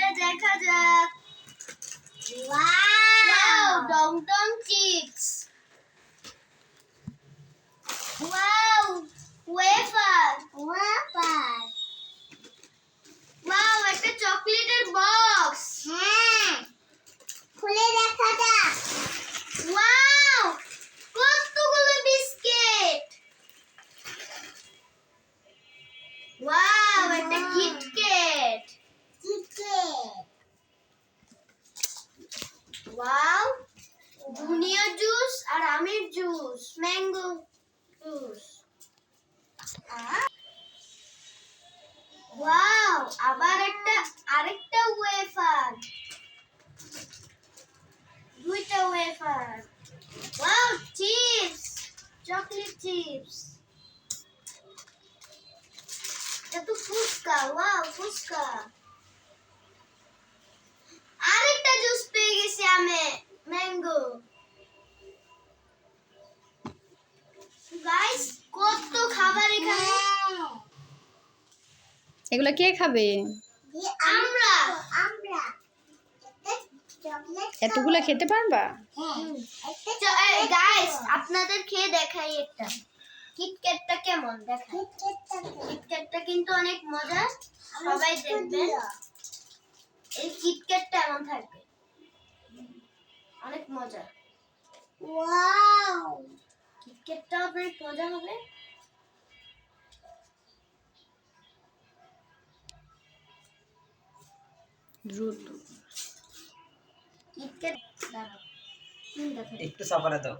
lid and cut it. Wow. wow! Dong chips. Wow! Wafer. Wafer. Wow! It's a chocolate box. Hmm. Lid and cut it. Wow! Kotu biscuit. Wow! Wow দুনিয়া juice আর আমের juice mango juice wow আবার একটা, আরেকটা wafer দুইটা wafer wow chips chocolate chips এটা তো fuchka wow fuchka আরেকটা জুস পেয়ে গেছি আমি ম্যাঙ্গো গাইস কত খাবার এখানে এগুলো কে খাবে? আমরা আমরা। এতগুলো খেতে পারবা? হ্যাঁ গাইস আপনাদের খেয়ে দেখাই একটা। কিটক্যাটটা কেমন? কিটকেটটা কিটক্যাটটা কিন্তু অনেক মজা সবাই দেখবেন। এই কিটক্যাটটা এমন থাকবে। অনেক মজা ওয়াও। কিটক্যাটটা অনেক মজা হবে। দ্রুত। একটু সাফারে দাও